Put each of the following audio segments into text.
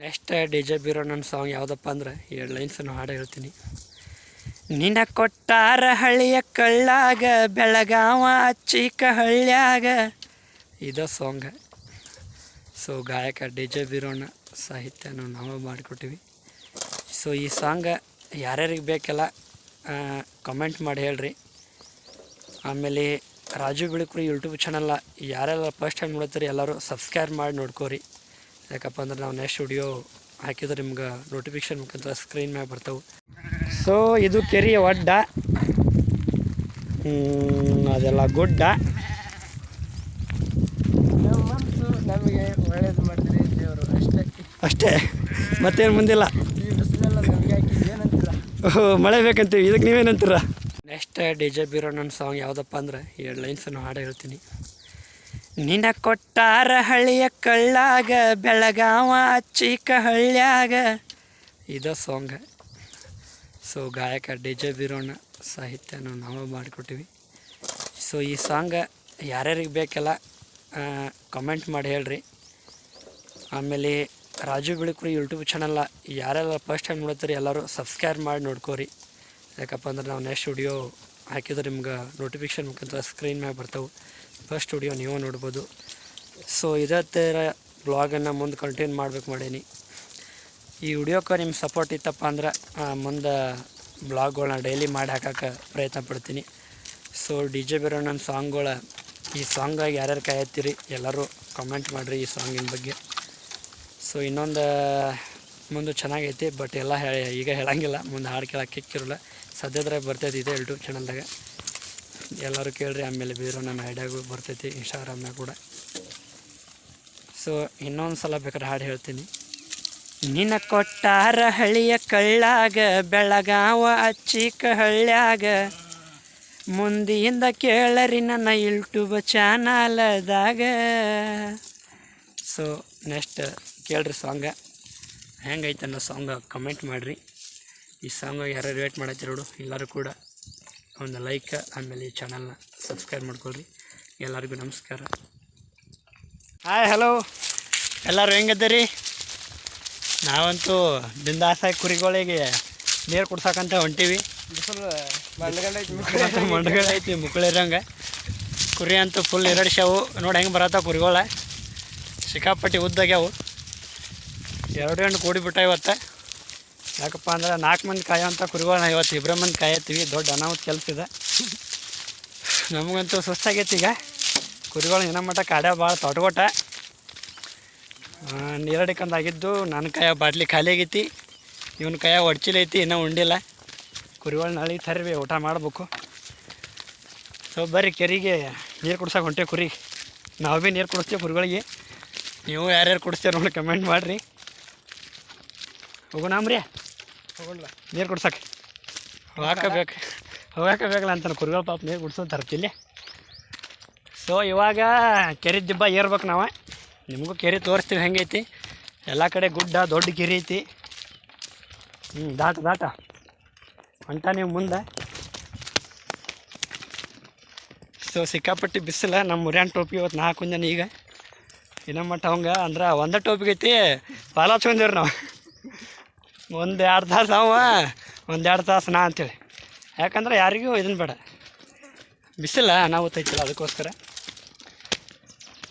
Next D J Biro ನನ್ನ song ಯಾವುದಪ್ಪ ಅಂದ್ರೆ ಎರಡು ಲೈನ್ಸನ್ನು ಹಾಡು ಹೇಳ್ತೀನಿ. ನಿನ್ನ ಕೊಟ್ಟಾರ ಹಳ್ಳಿಯ ಕಳ್ಳಾಗ, ಬೆಳಗಾವ ಚಿಕ್ಕ ಹಳ್ಳ್ಯಾಗ ಇದ ಸಾಂಗ್ ಸೊ ಗಾಯಕ ಡಿ ಜೆ ಬಿರೋಣ ಸಾಹಿತ್ಯನ ನಾವು ಮಾಡಿಕೊಟ್ಟಿವಿ. ಸೊ ಈ ಸಾಂಗ ಯಾರ್ಯಾರಿಗೆ ಬೇಕೆಲ್ಲ ಕಮೆಂಟ್ ಮಾಡಿ ಹೇಳ್ರಿ. ಆಮೇಲೆ ರಾಜು ಬಿಳಿಕುರಿ ಯೂಟ್ಯೂಬ್ ಚಾನಲ್ನ ಯಾರೆಲ್ಲ ಫಸ್ಟ್ ಟೈಮ್ ನೋಡ್ತೀರಿ ಎಲ್ಲರೂ ಸಬ್ಸ್ಕ್ರೈಬ್ ಮಾಡಿ ನೋಡ್ಕೋರಿ. ಯಾಕಪ್ಪ ಅಂದ್ರೆ ನಾವು ನೆಕ್ಸ್ಟ್ ವಿಡಿಯೋ ಹಾಕಿದ್ರೆ ನಿಮ್ಗೆ ನೋಟಿಫಿಕೇಶನ್ ಮುಖಾಂತರ ಸ್ಕ್ರೀನ್ ಮ್ಯಾಗ ಬರ್ತಾವೆ. ಸೊ ಇದು ಕೆರೆಯ ಒಡ್ಡ. ಅದೆಲ್ಲ ಗುಡ್ಡ. ನಮಗೆ ಒಳ್ಳೇದು ಮಾಡಿದ್ರಿ ದೇವರು ಅಷ್ಟೇ. ಅಷ್ಟೇ ಮತ್ತೇನು ಮುಂದಿಲ್ಲ. ಮಳೆ ಬೇಕಂತೀವಿ. ಇದಕ್ಕೆ ನೀವೇನಂತೀರ ನೆಕ್ಸ್ಟ್ ಡಿ ಜೆ ಬಿರೋ ನನ್ನ ಸಾಂಗ್ ಯಾವುದಪ್ಪ ಅಂದ್ರೆ ಎರಡು ಲೈನ್ಸನ್ನು ಹಾಡು ಹೇಳ್ತೀನಿ. ನಿನ ಕೊಟ್ಟಾರ ಹಳ್ಳಿಯ ಕಳ್ಳಾಗ, ಬೆಳಗಾವ ಚಿಕ್ಕ ಹಳ್ಳ್ಯಾಗ ಇದ ಸಾಂಗ್ ಸೊ ಗಾಯಕ ಡಿ ಜೆ ಬಿರೋಣ ಸಾಹಿತ್ಯನ ನಾವು ಮಾಡಿಕೊಟ್ಟಿವಿ. ಸೊ ಈ ಸಾಂಗ್ ಯಾರ್ಯಾರಿಗೆ ಬೇಕೆಲ್ಲ ಕಮೆಂಟ್ ಮಾಡಿ ಹೇಳ್ರಿ. ಆಮೇಲೆ ರಾಜು ಬಿಳಿಕುರಿ ಯೂಟ್ಯೂಬ್ ಚಾನಲ್ಲ ಯಾರೆಲ್ಲ ಫಸ್ಟ್ ಟೈಮ್ ನೋಡ್ತೀರಿ ಎಲ್ಲರೂ ಸಬ್ಸ್ಕ್ರೈಬ್ ಮಾಡಿ ನೋಡ್ಕೋರಿ. ಯಾಕಪ್ಪ ಅಂದ್ರೆ ನಾವು ನೆಕ್ಸ್ಟ್ ವಿಡಿಯೋ ಹಾಕಿದ್ರೆ ನಿಮ್ಗೆ ನೋಟಿಫಿಕೇಶನ್ ಮುಖಾಂತರ ಸ್ಕ್ರೀನ್ ಮ್ಯಾಗ ಬರ್ತಾವೆ. ಫಸ್ಟ್ ಸ್ಟುಡಿಯೋ ನೀವು ನೋಡ್ಬೋದು. ಸೊ ಇದೇ ಥರ ಬ್ಲಾಗನ್ನು ಮುಂದೆ ಕಂಟಿನ್ಯೂ ಮಾಡ್ಬೇಕು ಮಾಡೀನಿ. ಈ ವಿಡಿಯೋಕ್ಕೆ ನಿಮ್ಮ ಸಪೋರ್ಟ್ ಇತ್ತಪ್ಪ ಅಂದ್ರೆ ಮುಂದೆ ಬ್ಲಾಗ್ಗಳನ್ನ ಡೈಲಿ ಮಾಡಿ ಹಾಕೋಕ್ಕೆ ಪ್ರಯತ್ನ ಪಡ್ತೀನಿ. ಸೊ ಡಿ ಜೆ ನನ್ನ ಸಾಂಗ್ಗಳ ಈ ಸಾಂಗಾಗಿ ಯಾರ್ಯಾರು ಕಾಯತ್ತೀರಿ ಎಲ್ಲರೂ ಕಮೆಂಟ್ ಮಾಡಿರಿ ಈ ಸಾಂಗಿನ ಬಗ್ಗೆ. ಸೊ ಇನ್ನೊಂದು, ಮುಂದೆ ಚೆನ್ನಾಗೈತಿ ಬಟ್ ಎಲ್ಲ ಈಗ ಹೇಳಂಗಿಲ್ಲ, ಮುಂದೆ ಹಾಡು ಕೇಳಕ್ಕೆ ಕಿಕ್ಕಿರಲ್ಲ. ಸದ್ಯದ್ರಾಗ ಬರ್ತೈತಿ ಇದೆ ಯೂಟ್ಯೂಬ್ ಚಾನಲ್ದಾಗ ಎಲ್ಲರೂ ಕೇಳ್ರಿ, ಆಮೇಲೆ ಬೇರೆ ನನ್ನ ಐಡಿಯಾಗೂ ಬರ್ತೈತಿ ಇನ್ಸ್ಟಾಗ್ರಾಮ್ನಾಗ ಕೂಡ. ಸೊ ಇನ್ನೊಂದು ಸಲ ಬೇಕಾದ್ರೆ ಹಾಡು ಹೇಳ್ತೀನಿ. ನಿನ್ನ ಕೊಟ್ಟಾರ ಹಳ್ಳಿಯ ಕಳ್ಳಾಗ, ಬೆಳಗಾವ ಅಚ್ಚಿಕ ಹಳ್ಳ್ಯಾಗ, ಮುಂದಿಯಿಂದ ಕೇಳರಿ ನನ್ನ ಯೂಟ್ಯೂಬ್ ಚಾನಲ್ದಾಗ. ಸೊ ನೆಕ್ಸ್ಟ್ ಕೇಳ್ರಿ ಸಾಂಗ ಹೆಂಗೈತೆ ಅನ್ನೋ ಸಾಂಗ್ ಕಮೆಂಟ್ ಮಾಡಿರಿ. ಈ ಸಾಂಗ್ ಯಾರು ವೇಟ್ ಮಾಡತ್ತಿರೋಡು ಎಲ್ಲರೂ ಕೂಡ ಒಂದು ಲೈಕ್ ಆಮೇಲೆ ಈ ಚಾನಲ್ನ ಸಬ್ಸ್ಕ್ರೈಬ್ ಮಾಡ್ಕೊಳ್ರಿ. ಎಲ್ಲರಿಗೂ ನಮಸ್ಕಾರ. ಹಾಯ್ ಹಲೋ ಎಲ್ಲರೂ ಹೆಂಗದ್ದೀರಿ? ನಾವಂತೂ ಬಿಂದಾಸ ಕುರಿಗಳಿಗೆ ನೀರು ಕುಡ್ಸಕ್ಕಂತ ಹೊಂಟೀವಿ. ಮಂಡಗಳೈತಿ ಮುಕ್ಕಳಿರಂಗೆ ಕುರಿ ಅಂತೂ ಫುಲ್ ಎರಡ್ಸ್ಯಾವು ನೋಡಿ ಹೆಂಗೆ ಬರತ್ತ ಕುರಿಗಳ. ಸಿಕ್ಕಾಪಟ್ಟಿ ಉದ್ದಾಗ್ಯಾವು. ಎರಡು ಹೆಣ್ಣು ಕೂಡಿಬಿಟ್ಟ ಇವತ್ತು. ಯಾಕಪ್ಪ ಅಂದ್ರೆ ನಾಲ್ಕು ಮಂದಿ ಅಂತ ಕುರಿಗಳನ್ನ ಇವತ್ತು ಇಬ್ಬರ ಮಂದಿ ಕಾಯತ್ತೀವಿ. ದೊಡ್ಡ ಅನಾಹುತ ಕೆಲಸ ಇದೆ. ನಮಗಂತೂ ಸುಸ್ತಾಗೈತಿ ಈಗ. ಕುರಿಗಳು ಏನೋ ಮಟ್ಟ ಕಾಡ್ಯ ಭಾಳ ತೊಟ್ಕೊಟ್ಟ ನೀರಡಿಕಂದು ಆಗಿದ್ದು ನನ್ನ ಕಾಯ ಬಾಟ್ಲಿ ಖಾಲಿ ಆಗೈತಿ. ಇವನ ಕಾಯ ಒಡ್ಚಿಲೈತಿ ಇನ್ನೂ ಉಂಡಿಲ್ಲ. ಕುರಿಗಳು ನಾಳೆ ತರ್ವಿ ಊಟ ಮಾಡ್ಬೇಕು. ಸೊ ಬರ್ರಿ ಕೆರಿಗೆ ನೀರು ಕುಡ್ಸಕ್ಕೆ ಹೊಂಟೆ ಕುರಿ. ನಾವು ಭೀ ನೀರು ಕುಡಿಸ್ತೀವಿ ಕುರಿಗಳಿಗೆ. ನೀವು ಯಾರ್ಯಾರು ಕುಡಿಸ್ತೀರ ನೋಡಿ ಕಮೆಂಟ್ ಮಾಡಿರಿ. ಹೋಗೋಣಾಮ್ರಿ ನೀರು ಕುಡ್ಸಕ್ಕೆ ಹೋಗಾಕಬೇಕು ಹೋಗಾಕಬೇಕಲ್ಲ ಅಂತಾನೆ ಕುರಿಗಳ ಪಾಪ ನೀರು ಕುಡ್ಸೋದು ತರ್ತಿಲ್ಲಿ. ಸೊ ಇವಾಗ ಕೆರೆ ದಿಬ್ಬ ಏರ್ಬೇಕು ನಾವು. ನಿಮಗೂ ಕೆರೆ ತೋರಿಸ್ತೀವಿ ಹೆಂಗೈತಿ. ಎಲ್ಲ ಕಡೆ ಗುಡ್ಡ ದೊಡ್ಡ ಕೆರೆ ಐತಿ. ಹ್ಞೂ ದಾಟ ದಾಟ. ಹೊಂಟ ನೀವು ಮುಂದೆ. ಸೊ ಸಿಕ್ಕಾಪಟ್ಟಿ ಬಿಸಿಲ ನಮ್ಮ ಮುರ್ಯಾನ್ ಟೋಪಿ ಇವತ್ತು ನಾಲ್ಕು ಕುಂಜನ ಈಗ. ಇನ್ನೂ ಮಟ್ಟ ಅವಂಗೆ ಅಂದ್ರೆ ಒಂದೇ ಟೋಪಿಗೈತಿ ಐತಿ ಪಾಲ ಹಚ್ಕೊಂಡಿವ್ರಿ ನಾವು. ಒಂದು ಎರಡು ತಾಸು ಅವ ಒಂದೆರಡು ತಾಸು ನಾ ಅಂತೇಳಿ. ಯಾಕಂದ್ರೆ ಯಾರಿಗೂ ಇದನ್ನು ಬೇಡ. ಬಿಸಿಲ ನಾವು ತೈತಿಲ್ಲ ಅದಕ್ಕೋಸ್ಕರ.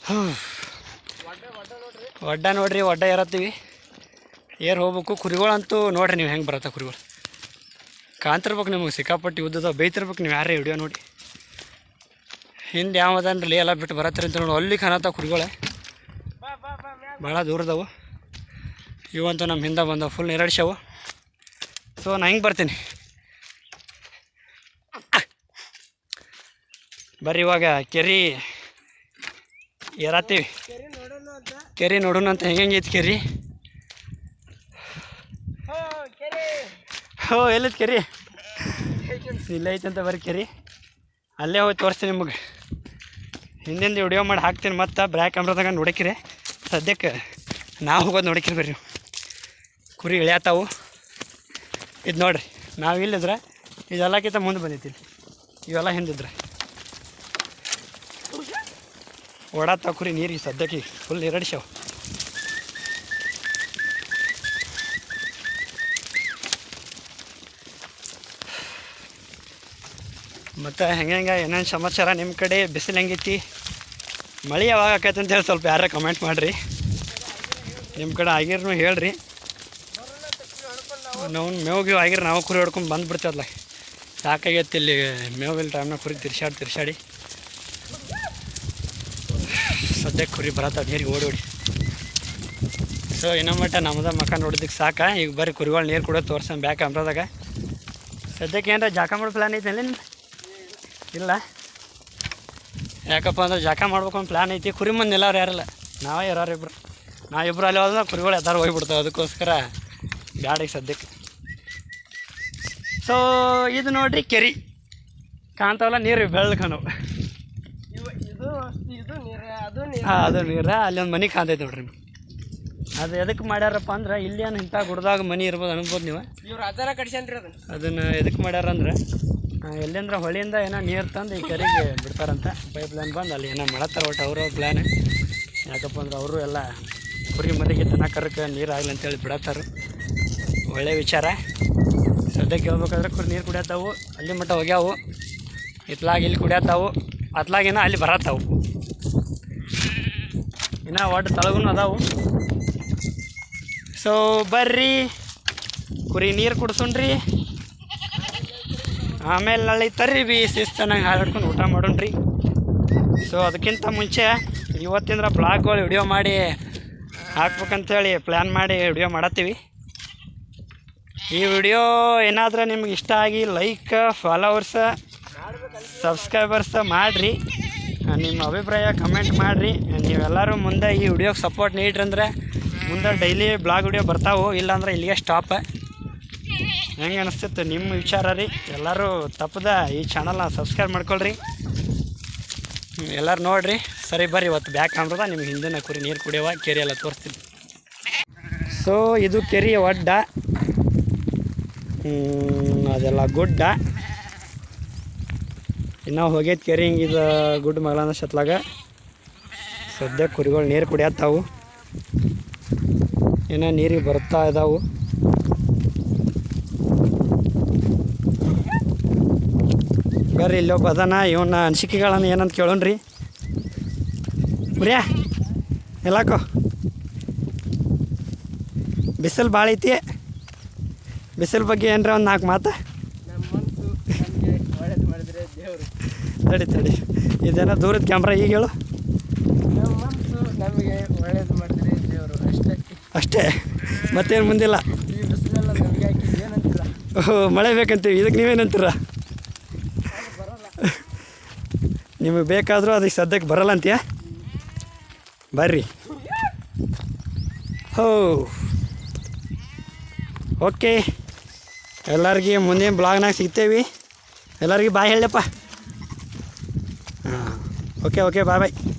ಹ್ಞೂ ಒಡ್ಡ ನೋಡ್ರಿ, ಒಡ್ಡ ಏರತ್ತೀವಿ. ಏರ್ ಹೋಗ್ಬೇಕು. ಕುರಿಗಳಂತೂ ನೋಡ್ರಿ ನೀವು ಹೆಂಗೆ ಬರತ್ತೆ ಕುರಿಗಳು. ಕಾಂತಿರ್ಬೇಕು ನಿಮಗೆ, ಸಿಕ್ಕಾಪಟ್ಟಿ ಉದ್ದದ ಬೈತಿರ್ಬೇಕು ನೀವು ಯಾರೇ ವಿಡಿಯೋ ನೋಡಿ. ಹಿಂದೆ ಯಾವ್ದನ್ರಿ ಎಲ್ಲ ಬಿಟ್ಟು ಬರತ್ತೀರಿ ಅಂತ ನೋಡಿ. ಅಲ್ಲಿ ಕಾಣತ್ತ ಕುರಿಗಳೇ. ಭಾಳ ದೂರದವು. ಇವಂತೂ ನಮ್ಮ ಹಿಂದೆ ಬಂದವು ಫುಲ್ ಎರಡ್ಸ್ಯಾವು ಸೊ ನಾ ಹಿಂಗೆ ಬರ್ತೀನಿ. ಬರ್ರಿ ಇವಾಗ ಕೆರಿ ಏರಾತೀವಿ ಕೆರೆ ನೋಡೋಣ ಅಂತ ಹೆಂಗೆ ಹೆಂಗೈತಿ ಕೆರಿ? ಹೋ ಎಲ್ಲೈತಿ ಕೆರಿ? ಇಲ್ಲ ಐತೆ ಅಂತ ಬರ್ರಿ ಕೆರಿ. ಅಲ್ಲೇ ಹೋಗಿ ತೋರಿಸ್ತೀನಿ ನಿಮಗೆ. ಹಿಂದಿಂದ ವಿಡಿಯೋ ಮಾಡಿ ಹಾಕ್ತೀನಿ ಮತ್ತು ಬ್ರ್ಯಾಕ್ ಕ್ಯಾಮ್ರಾದಾಗ ನೋಡಕ್ಕಿರಿ. ಸದ್ಯಕ್ಕೆ ನಾವು ಹೋಗೋದು ನೋಡಕ್ಕಿರಿ ಬರ್ರಿ. ಕುರಿ ಇಳಿಯತ್ತಾವು ಇದು ನೋಡಿರಿ, ನಾವು ಇಲ್ಲಿದ್ರೆ ಇದೆಲ್ಲಕ್ಕಿಂತ ಮುಂದೆ ಬಂದೈತಿ ಇವೆಲ್ಲ ಹಿಂದಿದ್ರೆ. ಓಡಾಡ್ತಾವ ಕುರಿ ನೀರಿಗೆ ಸದ್ಯಕ್ಕೆ ಫುಲ್ ಎರಡಿಸವು ಮತ್ತು ಹೆಂಗೆ ಹೆಂಗೆ, ಏನೇನು ಸಮಾಚಾರ ನಿಮ್ಮ ಕಡೆ? ಬಿಸಿಲು ಹೆಂಗೈತಿ ಮಳೆ ಯಾವಾಗ ಆಕೈತೆ ಅಂತೇಳಿ ಸ್ವಲ್ಪ ಯಾರೇ ಕಮೆಂಟ್ ಮಾಡಿರಿ. ನಿಮ್ಮ ಕಡೆ ಆಗಿರ್ನು ಹೇಳ್ರಿ. ನಾವು ಮೇವು ಆಗಿರ್ ನಾವು ಕುರಿ ಹೊಡ್ಕೊಂಡು ಬಂದುಬಿಡ್ತದಲ್ಲ ಸಾಕಾಗೈತಿ ಇಲ್ಲಿ ಮೇವಿಲ್ಲ ಟೈಮ್ನಾಗ ಕುರಿ ತಿರ್ಸಾಡಿ ತಿರ್ಸಾಡಿ ಸದ್ಯಕ್ಕೆ ಕುರಿ ಬರತ್ತ ನೀರಿಗೆ ಓಡಿ ಓಡಿ. ಸೊ ಇನ್ನೂ ಮಟ್ಟ ನಮ್ಮದ ಮಕ್ಕ ನೋಡಿದ್ದಕ್ಕೆ ಸಾಕ. ಈಗ ಬರೀ ಕುರಿಗಳು ನೀರು ಕೂಡ ತೋರ್ಸೋಣ ಬ್ಯಾಕ್ ಅಂಬ್ರದಾಗ ಸದ್ಯಕ್ಕೆ ಏನಾರ ಜಾಕ ಮಾಡೋ ಪ್ಲ್ಯಾನ್ ಐತೆ ನಿಮ್ದು? ಇಲ್ಲ? ಯಾಕಪ್ಪ ಅಂದ್ರೆ ಜಾಕ ಮಾಡ್ಬೇಕು ಅಂತ ಪ್ಲ್ಯಾನ್ ಐತಿ. ಕುರಿ ಮುಂದೆ ಎಲ್ಲರೂ ಯಾರಲ್ಲ? ನಾವೇ ಇರೋರು ಇಬ್ರು ನಾವು ಇಬ್ರು ಅಲ್ಲಿ ಹೋದ್ರೆ ಕುರಿಗಳು ಎದಾರು ಹೋಗ್ಬಿಡ್ತಾವೆ ಅದಕ್ಕೋಸ್ಕರ. ಈಗ ಸದ್ಯಕ್ಕೆ. ಸೊ ಇದು ನೋಡ್ರಿ ಕೆರಿ. ಕಾಣ್ತಾವಲ್ಲ ನೀರು ಬೆಳ್ಕನು ಇವ ಇದು ಇದು ನೀರ ಅದು ನೀರ. ಹಾಂ ಅದು ನೀರ. ಅಲ್ಲಿ ಒಂದು ಮನೆ ಕಾಣ್ತೈತೆ ನೋಡ್ರಿ ಅದು ಎದಕ್ಕೆ ಮಾಡ್ಯಾರಪ್ಪ ಅಂದ್ರೆ ಇಲ್ಲಿ ಏನು ಇಂಥ ಗುಡ್ದಾಗ ಮನೆ ಇರ್ಬೋದು ಅನ್ಬೋದು ನೀವು. ಅದನ್ನ. ಅದನ್ನು ಎದಕ್ಕೆ ಮಾಡ್ಯಾರ ಅಂದ್ರೆ ಎಲ್ಲಂದ್ರೆ ಹೊಳಿಯಿಂದ ಏನೋ ನೀರು ತಂದು ಈ ಕೆರೆಗೆ ಬಿಡ್ತಾರಂತ. ಪೈಪ್ ಲೈನ್ ಬಂದು ಅಲ್ಲಿ ಏನೋ ಮಾಡತ್ತಾರ ಒಟ್ಟು ಅವರು ಪ್ಲ್ಯಾನ್ ಯಾಕಪ್ಪ ಅಂದ್ರೆ ಅವರು ಎಲ್ಲ ಕುರಿ ಮರಿಗೆ ದನ ಕರಕ್ಕೆ ನೀರು ಆಗಲಿ ಅಂತೇಳಿ ಬಿಡತ್ತಾರ. ಒಳ್ಳೆ ವಿಚಾರ. ಸದ್ಯಕ್ಕೆ ಹೇಳ್ಬೇಕಾದ್ರೆ ಕುರಿ ನೀರು ಕುಡಿಯತ್ತಾವು, ಅಲ್ಲಿ ಮಟ್ಟ ಹೋಗ್ಯಾವು. ಇತ್ಲಾಗ ಇಲ್ಲಿ ಕುಡಿಯತ್ತಾವು ಅತ್ಲಾಗಿನ ಅಲ್ಲಿ ಬರತ್ತಾವು. ಇನ್ನು ಒಟ್ಟು ತಳಗೂ ಅದಾವು. ಸೊ ಬರ್ರಿ. ಕುರಿ ನೀರು ಕುಡ್ಸುಣ್ರಿ ಆಮೇಲೆ ನಾಳೆ ತರ್ರಿ ಬಿ ಶಿಸ್ತನಾಗ ಹಾರಾಡ್ಕೊಂಡು ಊಟ ಮಾಡೋಣ್ರಿ. ಸೊ ಅದಕ್ಕಿಂತ ಮುಂಚೆ ಇವತ್ತಿಂದ್ರ ಬ್ಲಾಗ್ಗಳು ವಿಡಿಯೋ ಮಾಡಿ ಹಾಕ್ಬೇಕಂತೇಳಿ ಪ್ಲ್ಯಾನ್ ಮಾಡಿ ವಿಡಿಯೋ ಮಾಡತ್ತೀವಿ. ಈ ವಿಡಿಯೋ ಏನಾದರೂ ನಿಮ್ಗೆ ಇಷ್ಟ ಆಗಿ ಲೈಕ್ ಫಾಲೋವರ್ಸ ಸಬ್ಸ್ಕ್ರೈಬರ್ಸ ಮಾಡಿರಿ. ನಿಮ್ಮ ಅಭಿಪ್ರಾಯ ಕಮೆಂಟ್ ಮಾಡಿರಿ. ನೀವೆಲ್ಲರೂ ಮುಂದೆ ಈ ವಿಡಿಯೋಗೆ ಸಪೋರ್ಟ್ ನೀಡ್ರಿ ಅಂದ್ರೆ ಮುಂದೆ ಡೈಲಿ ಬ್ಲಾಗ್ ವಿಡಿಯೋ ಬರ್ತಾವೆ. ಇಲ್ಲಾಂದ್ರೆ ಇಲ್ಲಿಗೆ ಸ್ಟಾಪ್ ಹೆಂಗೆ ಅನಿಸ್ತಿತ್ತು ನಿಮ್ಮ ವಿಚಾರ ರೀ. ಎಲ್ಲರೂ ತಪ್ಪದ ಈ ಚಾನಲ್ನ ಸಬ್ಸ್ಕ್ರೈಬ್ ಮಾಡ್ಕೊಳ್ರಿ. ಎಲ್ಲರೂ ನೋಡ್ರಿ. ಸರಿ ಬರ್ರಿ, ಇವತ್ತು ಬ್ಯಾಕ್ ಕಾಣ್ರದ ನಿಮ್ಗೆ ಹಿಂದಿನ ಕುರಿ ನೀರು ಕುಡಿಯುವ ಕೆರೆ ಎಲ್ಲ ತೋರಿಸ್ತೀನಿ. ಸೊ ಇದು ಕೆರೆ ಒಡ್ಡ. ಅದೆಲ್ಲ ಗುಡ್ಡ. ಇನ್ನು ಹೋಗೈತೆ ಕೆರೆ ಹಿಂಗಿದು ಗುಡ್ಡ ಮಗಳನ್ನ ಶತ್ಲಾಗ. ಸದ್ಯ ಕುರಿಗಳು ನೀರು ಕುಡಿಯತ್ತಾವು ಏನೋ ನೀರಿಗೆ ಬರ್ತಾ ಇದಾವು. ಬರ್ರಿ ಇಲ್ಲೊಬ್ಬ ಅದಾನ ಇವನ್ನ ಅನಿಸಿಕೆಗಳನ್ನು ಏನಂತ ಕೇಳೋಣ್ರಿ. ಬರ್ಯಾ, ಎಲ್ಲಾಕೋ. ಬಿಸಿಲು ಭಾಳ ಐತಿ. ಬಿಸಿಲು ಬಗ್ಗೆ ಏನರ ಒಂದು ನಾಲ್ಕು ಮಾತು? ತಡಿ ತಡಿ. ಇದೇನೋ ದೂರದ ಕ್ಯಾಮ್ರಾ ಈಗ ಹೇಳು. ನಮಗೆ ಒಳ್ಳೇದು ಮಾಡಿದ್ರೆ ದೇವರು ಅಷ್ಟೇ. ಅಷ್ಟೇ? ಮತ್ತೇನು ಮುಂದಿಲ್ಲ? ಓಹೋ ಮಳೆ ಬೇಕಂತೀವಿ. ಇದಕ್ಕೆ ನೀವೇನಂತೀರ? ನಿಮಗೆ ಬೇಕಾದರೂ ಅದಕ್ಕೆ ಸದ್ಯಕ್ಕೆ ಬರಲ್ಲ ಅಂತೀಯ? ಬರ್ರಿ. ಹೋ. ಓಕೆ. ಎಲ್ಲರಿಗೆ ಮುಂದಿನ ಬ್ಲಾಗ್ನಾಗ ಸಿಗ್ತೇವೆ. ಎಲ್ಲರಿಗೆ ಬಾಯ್ ಹೇಳಪ್ಪ. ಹಾಂ ಓಕೆ ಓಕೆ ಬಾಯ್ ಬಾಯ್